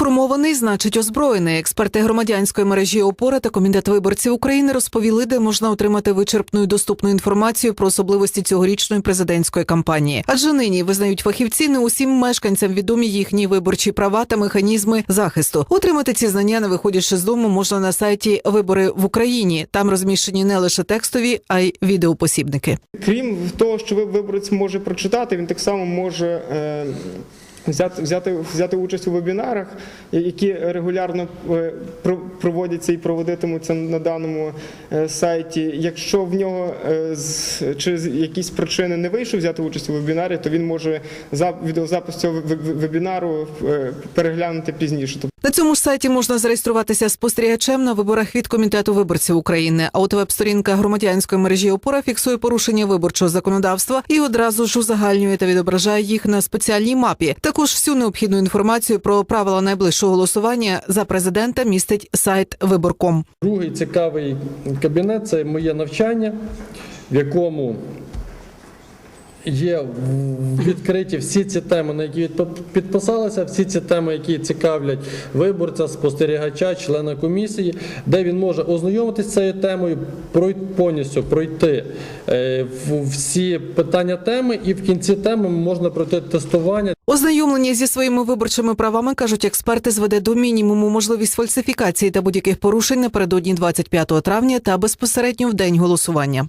Інформований, значить озброєний. Експерти громадянської мережі ОПОРА та комітет виборців України розповіли, де можна отримати вичерпну і доступну інформацію про особливості цьогорічної президентської кампанії. Адже нині визнають фахівці не усім мешканцям відомі їхні виборчі права та механізми захисту. Отримати ці знання, не виходячи з дому, можна на сайті Вибори в Україні. Там розміщені не лише текстові, а й відеопосібники. Крім того, що ви- виборець може прочитати, він так само може е, взяти, взяти, взяти участь у вебінарах, які регулярно е, проводяться і проводитимуться на даному е, сайті. Якщо в нього е, з- через якісь причини не вийшов взяти участь у вебінарі, то він може за відеозапис цього веб- веб- вебінару переглянути пізніше. На цьому ж сайті можна зареєструватися спостерігачем на виборах від комітету виборців України. А от веб-сторінка громадянської мережі опора фіксує порушення виборчого законодавства і одразу ж узагальнює та відображає їх на спеціальній мапі. Також всю необхідну інформацію про правила найближчого голосування за президента містить сайт Виборком. Другий цікавий кабінет це моє навчання, в якому є відкриті всі ці теми, на які підписалися, всі ці теми, які цікавлять виборця, спостерігача, члена комісії, де він може ознайомитися цією темою, повністю пройти е, всі питання теми, і в кінці теми можна пройти тестування. Ознайомлення зі своїми виборчими правами кажуть експерти зведе до мінімуму можливість фальсифікації та будь-яких порушень напередодні 25 травня та безпосередньо в день голосування.